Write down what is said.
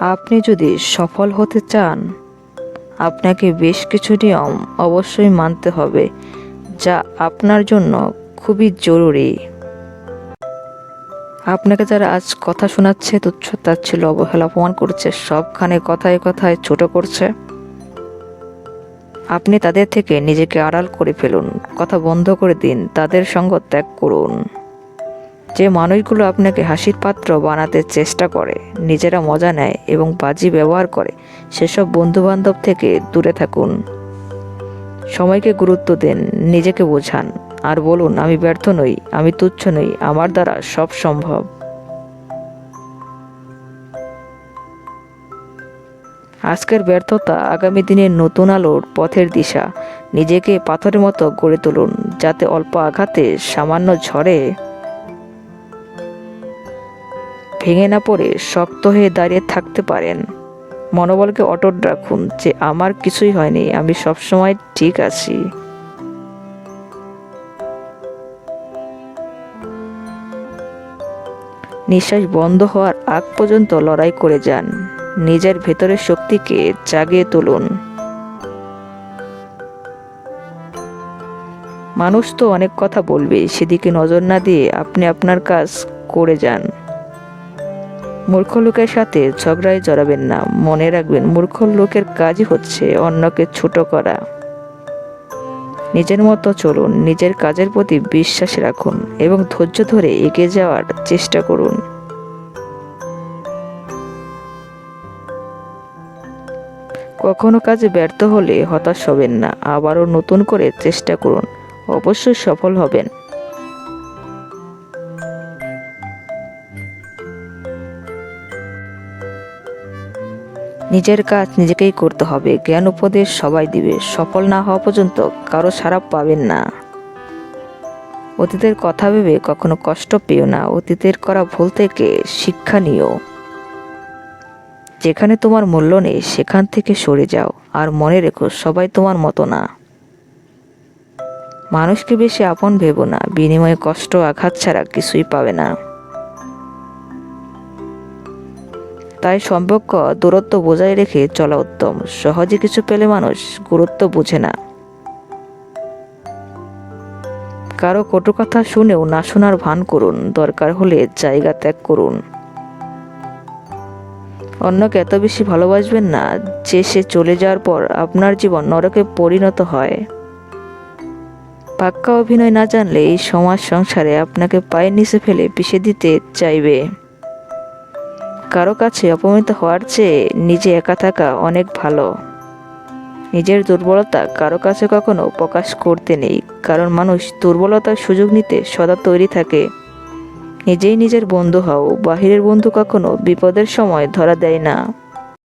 আপনি যদি সফল হতে চান, আপনাকে বেশ কিছু নিয়ম অবশ্যই মানতে হবে, যা আপনার জন্য খুবই জরুরি। আপনাকে যারা আজ কথা শোনাচ্ছে, তুচ্ছ ছিল অবহেলা, অপমান করছে, সবখানে কথায় কথায় ছোট করছে। আপনি তাদের থেকে নিজেকে আড়াল করে ফেলুন, কথা বন্ধ করে দিন, তাদের সঙ্গ ত্যাগ করুন। যে মানুষগুলো আপনাকে হাসির পাত্র বানাতে চেষ্টা করে, নিজেরা মজা নেয় এবং বাজি ব্যবহার করে, সেসব বন্ধুবান্ধব থেকে দূরে থাকুন। সময়কে গুরুত্ব দেন, নিজেকে বোঝান, আর বলুন, আমি ব্যর্থ নই, আমি তুচ্ছ নই, আমার দ্বারা সব সম্ভব। আজকের ব্যর্থতা আগামী দিনের নতুন আলোর পথের দিশা। নিজেকে পাথরের মতো গড়ে তুলুন, যাতে অল্প আঘাতে সামান্য ঝড়ে ভেঙে না পড়ে শক্ত হয়ে দাঁড়িয়ে থাকতে পারেন। মনোবলকে অটট রাখুন যে আমার কিছুই হয়নি, আমি সবসময় ঠিক আছি। নিঃশ্বাস বন্ধ হওয়ার আগ পর্যন্ত লড়াই করে যান। নিজের ভেতরের শক্তিকে জাগিয়ে তুলুন। মানুষ তো অনেক কথা বলবে, সেদিকে নজর না দিয়ে আপনি আপনার কাজ করে যান। মূর্খ লোকের সাথে ঝগড়ায় জড়াবেন না। মনে রাখবেন, মূর্খ লোকের কাজই হচ্ছে অন্যকে ছোট করা। নিজের মতো চলুন, নিজের কাজের প্রতি বিশ্বাস রাখুন এবং ধৈর্য ধরে এগিয়ে যাওয়ার চেষ্টা করুন। কখনো কাজে ব্যর্থ হলে হতাশ হবেন না, আবারও নতুন করে চেষ্টা করুন। অবশ্যই সফল হবেন। নিজের কাজ নিজেকেই করতে হবে। জ্ঞান উপদেশ সবাই দিবে। সফল না হওয়া পর্যন্ত কারও সারাপ পাবেন না। অতীতের কথা ভেবে কখনো কষ্ট পেও না। অতীতের করা ভুল থেকে শিক্ষা নিও। যেখানে তোমার মূল্য নেই, সেখান থেকে সরে যাও। আর মনে রেখো, সবাই তোমার মতো না। মানুষকে বেশি আপন ভেবো না। বিনিময়ে কষ্ট, আঘাত ছাড়া কিছুই পাবে না। তাই সম্পর্ক, দূরত্ব বজায় রেখে চলা উত্তম। সহজে কিছু পেলে মানুষ গুরুত্ব বোঝে না। কারও কটু কথা শুনেও না শোনার ভান করুন। দরকার হলে জায়গা ত্যাগ করুন। অন্যকে এত বেশি ভালোবাসবেন না যে সে চলে যাওয়ার পর আপনার জীবন নরকে পরিণত হয়। পাক্কা অভিনয় না জানলে এই সমাজ সংসারে আপনাকে পায়ের নিচে ফেলে পিষে দিতে চাইবে। কারও কাছে অপমানিত হওয়ার চেয়ে নিজে একা থাকা অনেক ভালো। নিজের দুর্বলতা কারও কাছে কখনো প্রকাশ করতে নেই, কারণ মানুষ দুর্বলতার সুযোগ নিতে সদা তৈরি থাকে। নিজেই নিজের বন্ধু হও, বাহিরের বন্ধু কখনো বিপদের সময় ধরা দেয় না।